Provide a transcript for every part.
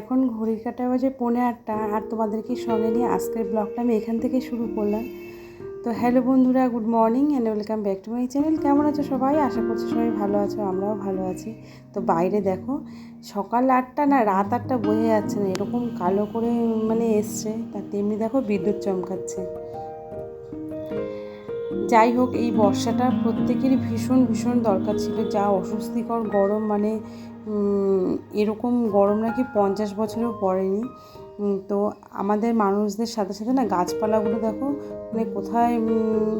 এখন ঘড়ির কাটা বাজে পৌনে আটটা, আর তোমাদেরকে সঙ্গে নিয়ে আজকের ব্লগটা আমি এখান থেকে শুরু করলাম। তো হ্যালো বন্ধুরা good morning and welcome back to my channel কেমন আছো সবাই? আশা করছি সবাই ভালো আছো, আমরাও ভালো আছি। তো বাইরে দেখো, সকাল আটটা না, রাত আটটা বোঝা যাচ্ছে না, এরকম কালো করে মানে এসছে। তার তেমনি দেখো বিদ্যুৎ চমকাচ্ছে। যাই হোক, এই বর্ষাটা প্রত্যেকেরই ভীষণ ভীষণ দরকার ছিল, যা অস্বস্তিকর গরম মানে এরকম গরম নাকি পঞ্চাশ বছরেও পড়েনি। তো আমাদের মানুষদের সাথে সাথে না গাছপালাগুলো দেখো মানে কোথায়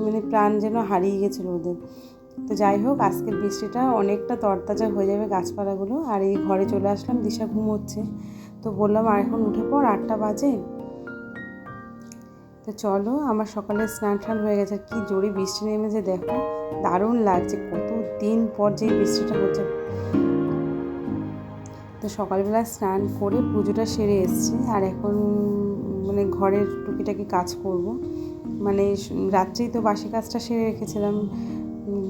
মানে প্রাণ যেন হারিয়ে গেছিল ওদের। তো যাই হোক, আজকের বৃষ্টিটা অনেকটা তরতাজা হয়ে যাবে গাছপালাগুলো। আর এই ঘরে চলে আসলাম, দিশা ঘুমোচ্ছে। তো বললাম, আর এখন উঠে পর আটটা বাজে। তো চলো, আমার সকালে স্নান টান হয়ে গেছে। কি জোরে বৃষ্টি নেমেছে, দেখো। দারুণ লাগছে কত দিন পর যে বৃষ্টিটা হচ্ছে। তো সকালবেলা স্নান করে পুজোটা সেরে এসছি। আর এখন মানে ঘরের টুকিটাকি কাজ করব। মানে রাত্রেই তো বাসি কাজটা সেরে রেখেছিলাম।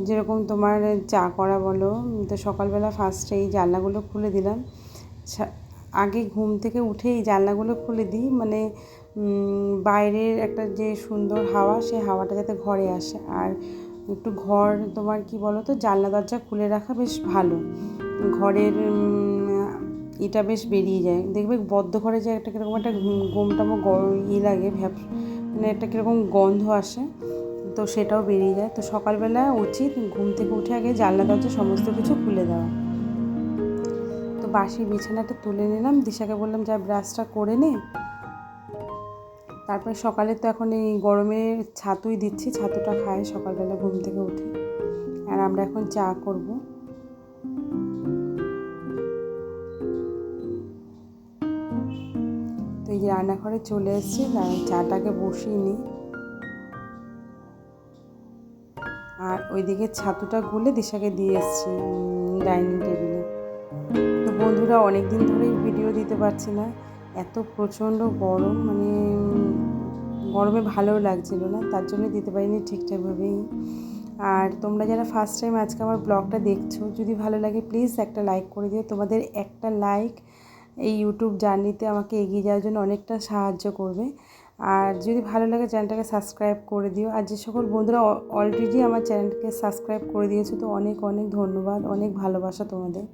যেরকম তোমার চা করা বলো তো সকালবেলা ফার্স্টে এই জানলাগুলো খুলে দিলাম। আগে ঘুম থেকে উঠে এই জানলাগুলো খুলে দিই। মানে বাইরের একটা যে সুন্দর হাওয়া সেই হাওয়াটা যাতে ঘরে আসে। আর একটু ঘর তোমার কি বলো তো, জানলা দরজা খুলে রাখা বেশ ভালো। ঘরের এটা বেশ বেরিয়ে যায়। দেখবে বদ্ধ ঘরে যে একটা কীরকম একটা গোমটামো ই লাগে, ভ্যাপ মানে একটা কীরকম গন্ধ আসে, তো সেটাও বেরিয়ে যায়। তো সকালবেলা উচিত ঘুম থেকে উঠে আগে জানলা, দরজা, সমস্ত কিছু খুলে দেওয়া। তো বাসি বিছানাটা তুলে নিলাম, দিশাকে বললাম, যা ব্রাশটা করে নে। তারপরে সকালে তো এখন এই গরমে ছাতুই দিচ্ছি, ছাতুটা খায় সকালবেলা ঘুম থেকে উঠে। আর আমরা এখন চা করব। যে রান্নাঘরে চলে এসেছি। চাটাকে বসিয়ে নিই। আর ওইদিকে ছাতুটা গুলে দিশাকে দিয়ে এসেছি ডাইনিং টেবিলে। তো বন্ধুরা অনেক দিন ধরেই ভিডিও দিতে পারছি না। এত প্রচণ্ড গরম মানে গরমে ভালোও লাগছিল না, তার জন্য দিতে পারিনি ঠিকঠাকভাবেই। আর তোমরা যারা ফার্স্ট টাইম আজকে আমার ব্লগটা দেখছ, যদি ভালো লাগে প্লিজ একটা লাইক করে দিও। তোমাদের একটা লাইক এই ইউটিউব জার্নিতে আমাকে এগিয়ে যাওয়ার জন্য অনেকটা সাহায্য করবে। আর যদি ভালো লাগে চ্যানেলটাকে সাবস্ক্রাইব করে দিও। আর যে সকল বন্ধুরা অলরেডি আমার চ্যানেলটাকে সাবস্ক্রাইব করে দিয়েছ, তো অনেক অনেক ধন্যবাদ। অনেক ভালোবাসা তোমাদের।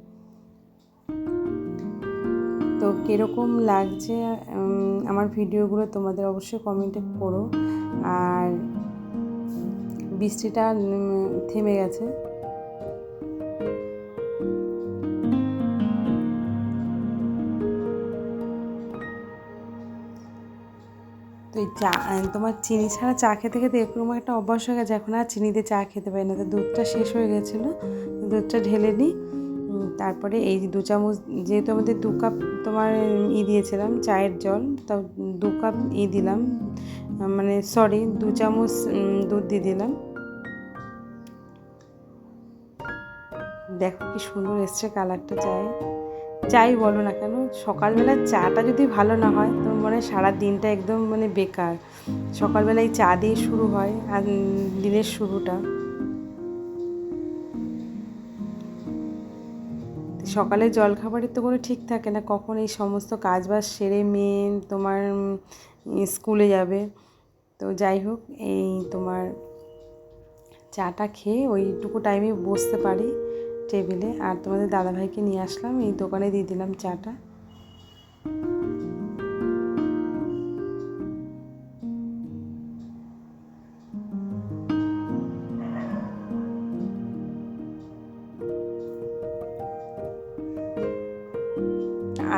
তো কীরকম লাগছে আমার ভিডিওগুলো তোমাদের অবশ্যই কমেন্টে করো আর বৃষ্টিটা থেমে গেছে। তো এই চা তোমার চিনি ছাড়া চা খেতে খেতে এরকম একটা অভ্যাস হয়ে গেছে, এখন আর চিনি দিয়ে চা খেতে পারি না। তো দুধটা শেষ হয়ে গেছিল, দুধটা ঢেলে নিই তারপরে এই দু চামচ, যেহেতু আমাদের দু কাপ তোমার ই দিয়েছিলাম, চায়ের জল, তা দু কাপ ই দিলাম মানে সরি দু চামচ দুধ দিয়ে দিলাম। দেখো কি সুন্দর এসছে কালারটা চায়ে যাই বলো না কেন, সকালবেলা চাটা যদি ভালো না হয়, তো মানে সারা দিনটা একদম মানে বেকার। সকালবেলায় চা দিয়ে শুরু হয়, আর দিনের শুরুটা। সকালে জলখাবারের তো কোনো ঠিক থাকে না, কখন এই সমস্ত কাজ বাজ সেরে মেয়ে তোমার স্কুলে যাবে। তো যাই হোক, এই তোমার চাটা খেয়ে ওইটুকু টাইমে বসতে পারি। টেবিলে আর তোমাদের দাদাভাইকে নিয়ে আসলাম, এই দোকানে দিয়ে দিলাম চাটা।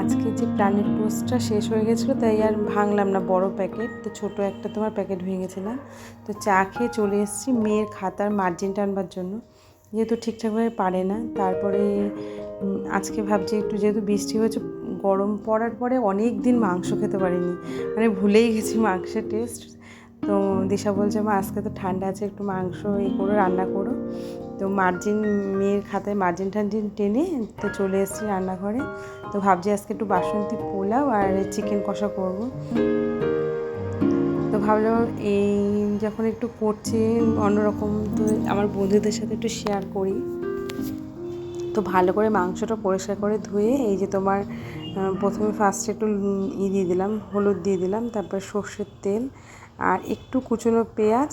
আজকে যে প্ল্যানেট টোস্টটা শেষ হয়ে গেছিল, তাই আর ভাঙলাম না, বড় প্যাকেট। তো ছোট একটা তোমার প্যাকেট ভেঙেছিলাম তো চা খেয়ে চলে এসেছি, মেয়ের খাতার মার্জিন টানবার জন্য। যেহেতু ঠিকঠাকভাবে পারে না, তারপরে আজকে ভাবছি একটু যেহেতু বৃষ্টি হয়েছে, গরম পড়ার পরে অনেক দিন মাংস খেতে পারিনি। মানে ভুলেই গেছি মাংসের টেস্ট তো দিশা বলছে, মা, আজকে তো ঠান্ডা আছে, একটু মাংস এই করো রান্না করো। তো মার্জিন, মেয়ের খাতায় মার্জিন টার্জিন টেনে তো চলে এসেছি রান্নাঘরে। তো ভাবছি আজকে একটু বাসন্তী পোলাও আর চিকেন কষা করব। ভাবলাম এই যখন একটু করছি অন্যরকম, তো আমার বন্ধুদের সাথে একটু শেয়ার করি। তো ভালো করে মাংসটা পরিষ্কার করে ধুয়ে এই যে তোমার প্রথমে ফার্স্টে একটু ই দিয়ে দিলাম, হলুদ দিয়ে দিলাম, তারপর সর্ষের তেল আর একটু কুচনো পেঁয়াজ।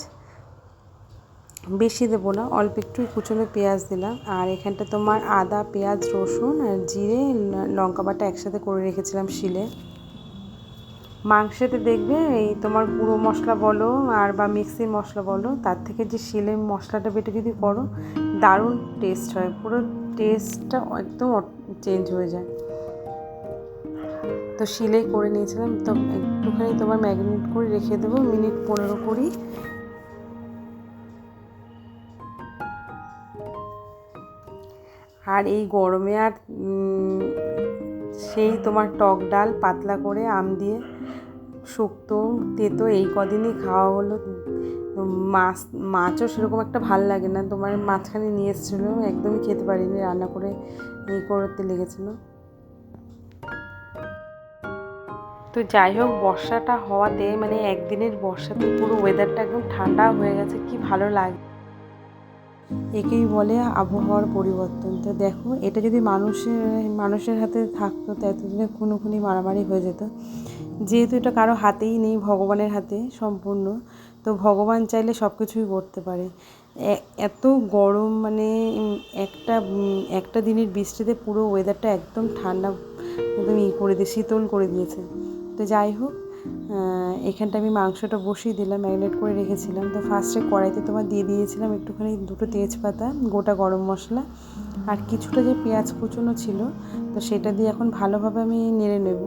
বেশি দেবো না, অল্প একটু কুচনো পেঁয়াজ দিলাম আর এখানটা তোমার আদা, পেঁয়াজ, রসুন আর জিরে লঙ্কা বাটা একসাথে করে রেখেছিলাম শিলে। মাংসেতে দেখবে এই তোমার গুঁড়ো মশলা বলো আর বা মিক্সির মশলা বলো, তার থেকে যে শিলে মশলাটা বেটে যদি করো, দারুণ টেস্ট হয়। পুরো টেস্টটা একদম চেঞ্জ হয়ে যায়। তো শিলেই করে নিয়েছিলাম, তো একটুখানি তোমার ম্যাগনেট করে রেখে দেবো, মিনিট পনেরো কুড়ি। আর এই গরমে আর সেই তোমার টক ডাল পাতলা করে আম দিয়ে শুক্তো তেতো এই কদিনই খাওয়া হলো। মাছ, মাছও সেরকম একটা ভালো লাগে না। তোমার মাঝখানে নিয়ে এসেছিল, একদমই খেতে পারিনি, রান্না করে এই করতে লেগেছিলো। তো যাই হোক, বর্ষাটা হওয়াতে মানে একদিনের বর্ষাতে পুরো ওয়েদারটা একদম ঠান্ডা হয়ে গেছে, কি ভালো লাগে, একেই বলে আবহাওয়ার পরিবর্তন। তো দেখো, এটা যদি মানুষের মানুষের হাতে থাকতো, তো এতদিনে খুনোখুনি মারামারি হয়ে যেত। যেহেতু এটা কারও হাতেই নেই, ভগবানের হাতে সম্পূর্ণ, তো ভগবান চাইলে সব কিছুই করতে পারে। এত গরম মানে একটা একটা দিনের বৃষ্টিতে পুরো ওয়েদারটা একদম ঠান্ডা, একদম ই করে দিয়ে, শীতল করে দিয়েছে। তো যাই হোক এখানটা আমি মাংসটা বসিয়ে দিলাম, ম্যারিনেট করে রেখেছিলাম। তো ফার্স্টে কড়াইতে তোমার দিয়ে দিয়েছিলাম একটুখানি দুটো তেজপাতা, গোটা গরম মশলা, আর কিছুটা যে পেঁয়াজ কুচনো ছিল, তো সেটা দিয়ে এখন ভালোভাবে আমি নেড়ে নেব।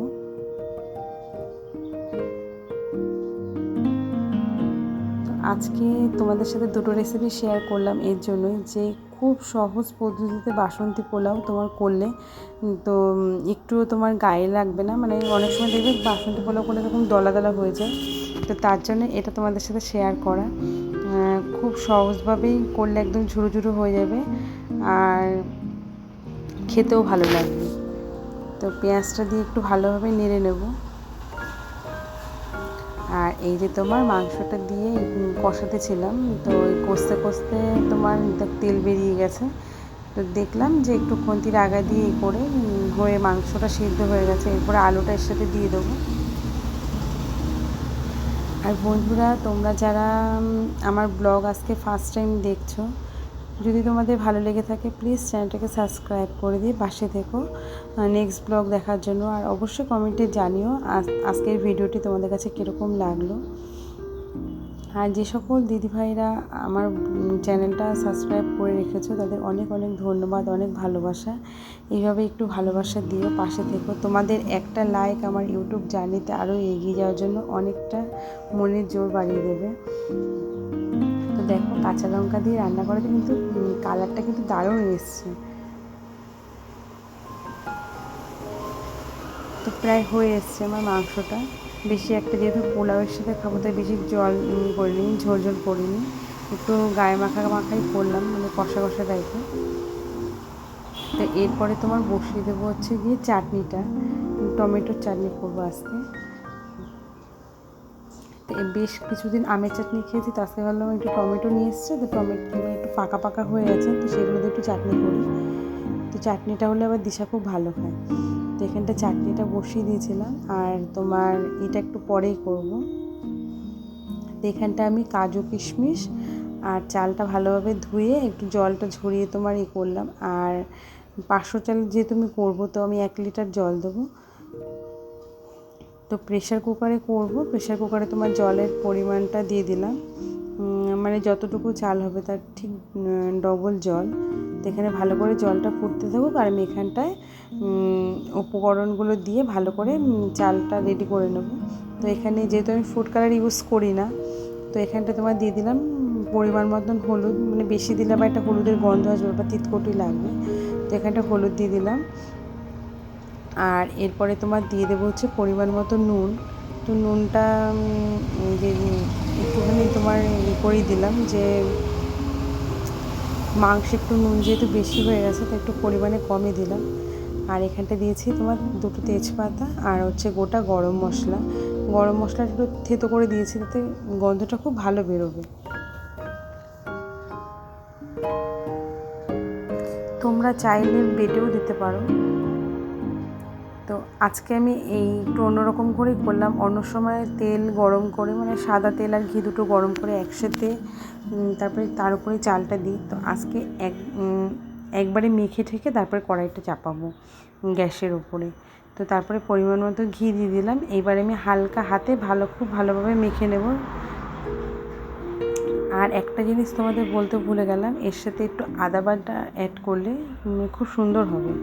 আজকে তোমাদের সাথে দুটো রেসিপি শেয়ার করলাম এর জন্যই যে খুব সহজ পদ্ধতিতে বাসন্তী পোলাও তোমার করলে তো একটুও তোমার গায়ে লাগবে না। মানে অনেক সময় দেখবে বাসন্তী পোলাও করলে এরকম দলা দলা হয়ে যায়। তো তার জন্য এটা তোমাদের সাথে শেয়ার করা। খুব সহজভাবেই করলে একদম ঝুরো ঝুরো হয়ে যাবে আর খেতেও ভালো লাগবে। তো পেঁয়াজটা দিয়ে একটু ভালোভাবে নেড়ে নেব। এই যে তোমার মাংসটা দিয়ে কষাতে ছিলাম, তো ওই কষতে কষতে তোমার তেল বেরিয়ে গেছে। তো দেখলাম যে একটু খন্তির আগা দিয়ে এই করে হয়ে মাংসটা সিদ্ধ হয়ে গেছে, এরপরে আলুটা এর সাথে দিয়ে দেবো। আর বন্ধুরা, তোমরা যারা আমার ব্লগ আজকে ফার্স্ট টাইম দেখছ যদি তোমাদের ভালো লেগে থাকে প্লিজ চ্যানেলটাকে সাবস্ক্রাইব করে দিয়ে পাশে থেকো। নেক্সট ব্লগ দেখার জন্য আর অবশ্যই কমেন্টে জানিও আজ- আজকের ভিডিওটি তোমাদের কাছে কীরকম লাগল। আর যে সকল দিদিভাইরা আমার চ্যানেলটা সাবস্ক্রাইব করে রেখেছো, তাদের অনেক অনেক ধন্যবাদ, অনেক ভালোবাসা। এইভাবে একটু ভালোবাসা দিও, পাশে থেকো। তোমাদের একটা লাইক আমার ইউটিউব জার্নিতে আরও এগিয়ে যাওয়ার জন্য অনেকটা মনের জোর বাড়িয়ে দেবে। দেখো, কাঁচা লঙ্কা দিয়ে রান্না করাতে কিন্তু কালারটা কিন্তু দারুণ এসছে। তো প্রায় হয়ে এসছে আমার মাংসটা। বেশি একটা যেহেতু পোলাওয়ের সাথে খাব, তাই বেশি জল করিনি, ঝোল ঝোল করিনি। একটু গায়ে মাখা মাখাই করলাম মানে কষা কষা টাইপের তো এরপরে তোমার বসিয়ে দেবো হচ্ছে গিয়ে চাটনিটা, টমেটোর চাটনি করব আজকে। বেশ কিছুদিন আমের চাটনি খেয়েছি, তো আজকে ভাবলাম একটু টমেটো নিয়ে এসছে, তো টমেটো একটু পাকা পাকা হয়ে আছে তো সেগুলো দিয়ে একটু চাটনি করি। তো চাটনিটা হলে আবার দিশা খুব ভালো খায়। তো এখানটা চাটনিটা বসিয়ে দিয়েছিলাম, আর তোমার এটা একটু পরেই করব। তো এখানটা আমি কাজু কিশমিশ আর চালটা ভালোভাবে ধুয়ে একটু জলটা ঝরিয়ে তোমার ই করলাম, আর পাঁচশো চাল যেহেতু আমি করব, তো আমি এক লিটার জল দেবো। তো প্রেশার কুকারে করব। প্রেশার কুকারে তোমার জলের পরিমাণটা দিয়ে দিলাম। মানে যতটুকু চাল হবে তার ঠিক ডবল জল। তো এখানে ভালো করে জলটা ফুটতে থাকুক আর আমি এখানটায় উপকরণগুলো দিয়ে ভালো করে চালটা রেডি করে নেব। তো এখানে যেহেতু আমি ফুড কালার ইউজ করি না, তো এখানটা তোমার দিয়ে দিলাম পরিমাণ মতন হলুদ। মানে বেশি দিলে আবার একটা হলুদের গন্ধ আসবে বা তিতকটি লাগবে। তো এখানটা হলুদ দিয়ে দিলাম। আর এরপরে তোমার দিয়ে দেবো হচ্ছে পরিমাণ মতো নুন। তো নুনটা যে, একটুখানি তোমার ই করেই দিলাম যে, মাংস একটু নুন যেহেতু বেশি হয়ে গেছে, তো একটু পরিমাণে কমই দিলাম। আর এখানটা দিয়েছি তোমার দুটো তেজপাতা আর হচ্ছে গোটা গরম মশলা। গরম মশলাটা একটু থেতো করে দিয়েছি তাতে গন্ধটা খুব ভালো বেরোবে। তোমরা চাইলে বেটেও দিতে পারো। তো আজকে আমি এই একটু অন্যরকম করেই করলাম। অন্য সময় তেল গরম করে মানে সাদা তেল আর ঘি দুটো গরম করে একসাথে তারপরে তার উপরে চালটা দিই। তো আজকে এক একবারে মেখে ঠেকে তারপরে কড়াইটা চাপাবো গ্যাসের উপরে। তো তারপরে পরিমাণ মতো ঘি দিয়ে দিলাম। এইবার আমি হালকা হাতে ভালো, খুব ভালোভাবে মেখে নেব। আর একটা জিনিস তোমাদের বলতে ভুলে গেলাম, এর সাথে একটু আদা বাটা অ্যাড করলে খুব সুন্দর হবে।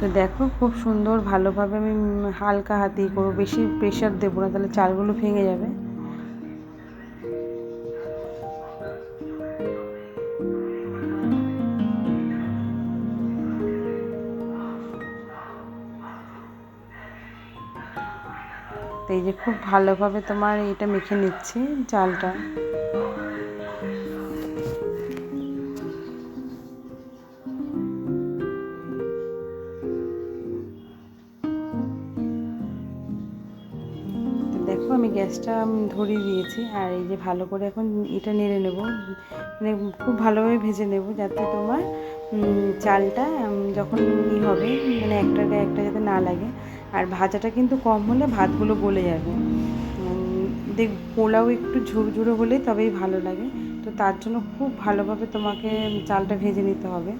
তো দেখো, খুব সুন্দর, ভালোভাবে আমি হালকা হাতেই করব। বেশি প্রেশার দেবো না, তাহলে চালগুলো ভেঙে যাবে। তো এই যে খুব ভালোভাবে তোমার এটা মেখে নিচ্ছি চালটা। গ্যাসটা ধরিয়ে দিয়েছি আর এই যে ভালো করে এখন এটা নেড়ে নেব। মানে খুব ভালোভাবে ভেজে নেব যাতে তোমার চালটা যখন ই হবে মানে একটার গায়ে একটা যাতে না লাগে। আর ভাজাটা কিন্তু কম হলে ভাতগুলো গলে যাবে। দেখ, পোলাও একটু ঝুরঝুরো হলে তবেই ভালো লাগে। তো তার জন্য খুব ভালোভাবে তোমাকে চালটা ভেজে নিতে হবে।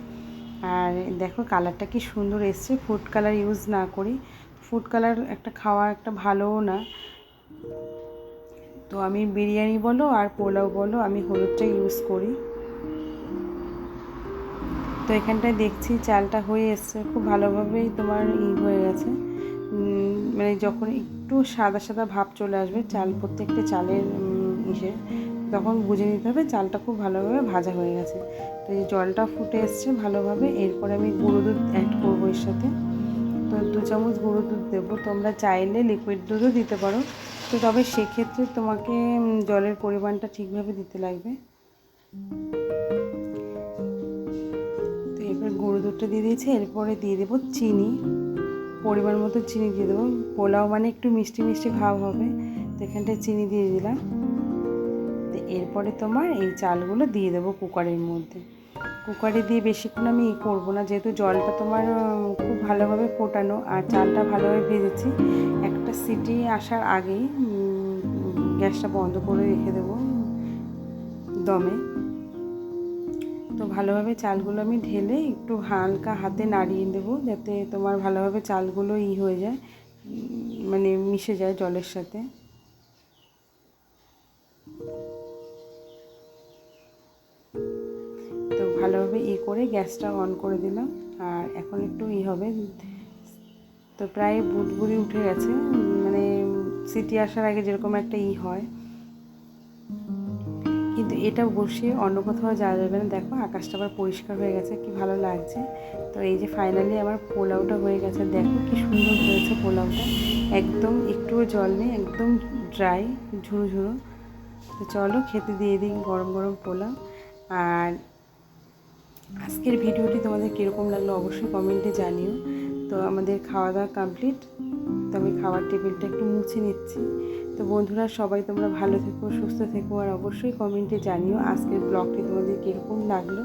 আর দেখো কালারটা কি সুন্দর এসছে। ফুড কালার ইউজ না করি। ফুড কালার একটা খাওয়া একটা ভালোও না। তো আমি বিরিয়ানি বলো আর পোলাও বলো, আমি হলুদটা ইউজ করি। তো এখানটায় দেখছি চালটা হয়ে এসছে, খুব ভালোভাবেই তোমার ই হয়ে গেছে। মানে যখন একটু সাদা সাদা ভাব চলে আসবে, চাল প্রত্যেকটা চালের ইসে, তখন বুঝে নিতে হবে চালটা খুব ভালোভাবে ভাজা হয়ে গেছে। তো এই জলটা ফুটে এসছে ভালোভাবে, এরপরে আমি গুঁড়ো দুধ অ্যাড করব এর সাথে। তো দু চামচ গুঁড়ো দুধ দেবো, তোমরা চাইলে লিকুইড দুধও দিতে পারো। তো তবে সেক্ষেত্রে তোমাকে জলের পরিমাণটা ঠিকভাবে দিতে লাগবে। তো এবার গুঁড়ো দুধটা দিয়ে দিয়েছি, এরপরে দিয়ে দেবো চিনি। পরিমাণ মতো চিনি দিয়ে দেবো। পোলাও মানে একটু মিষ্টি মিষ্টি ভাব হবে, তো এখানটায় চিনি দিয়ে দিলাম। তো এরপরে তোমার এই চালগুলো দিয়ে দেবো কুকারের মধ্যে। কুকারে দিয়ে বেশিক্ষণ আমি ই করব না। যেহেতু জলটা তোমার খুব ভালোভাবে ফোটানো আর চালটা ভালোভাবে ভেজেছি, একটা সিটি আসার আগেই গ্যাসটা বন্ধ করে রেখে দেবো দমে। তো ভালোভাবে চালগুলো আমি ঢেলে একটু হালকা হাতে নাড়িয়ে দেবো যাতে তোমার ভালোভাবে চালগুলো ই হয়ে যায় মানে মিশে যায় জলের সাথে। ভালোভাবে ই করে গ্যাসটা অন করে দিলাম। আর এখন একটু ই হবে। তো প্রায় বুদবুদি উঠে গেছে। মানে সিটি আসার আগে যেরকম একটা ই হয়। কিন্তু এটা বসিয়ে অন্য কোথাও যাওয়া যাবে না। দেখো আকাশটা আবার পরিষ্কার হয়ে গেছে, কি ভালো লাগছে। তো এই যে ফাইনালি আমার পোলাওটা হয়ে গেছে। দেখো কি সুন্দর হয়েছে পোলাওটা। একদম একটুও জল নেই, একদম ড্রাই ঝুরো ঝুরো। তো চলো খেতে দিয়ে দিই গরম গরম পোলাও। আর আজকের ভিডিওটি তোমাদের কীরকম লাগল অবশ্যই কমেন্টে জানিও। তো আমাদের খাওয়া দাওয়া কমপ্লিট তো আমি খাওয়ার টেবিলটা একটু মুছে নিচ্ছি। তো বন্ধুরা, সবাই তোমরা ভালো থেকো, সুস্থ থেকো, আর অবশ্যই কমেন্টে জানিও আজকের ব্লগটি তোমাদের কীরকম লাগল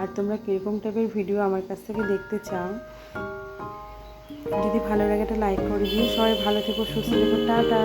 আর তোমরা কীরকম টাইপের ভিডিও আমার কাছ থেকে দেখতে চাও। যদি ভালো লাগে একটা লাইক করে দিও। সবাই ভালো থেকো, সুস্থ থেকো, টাটা।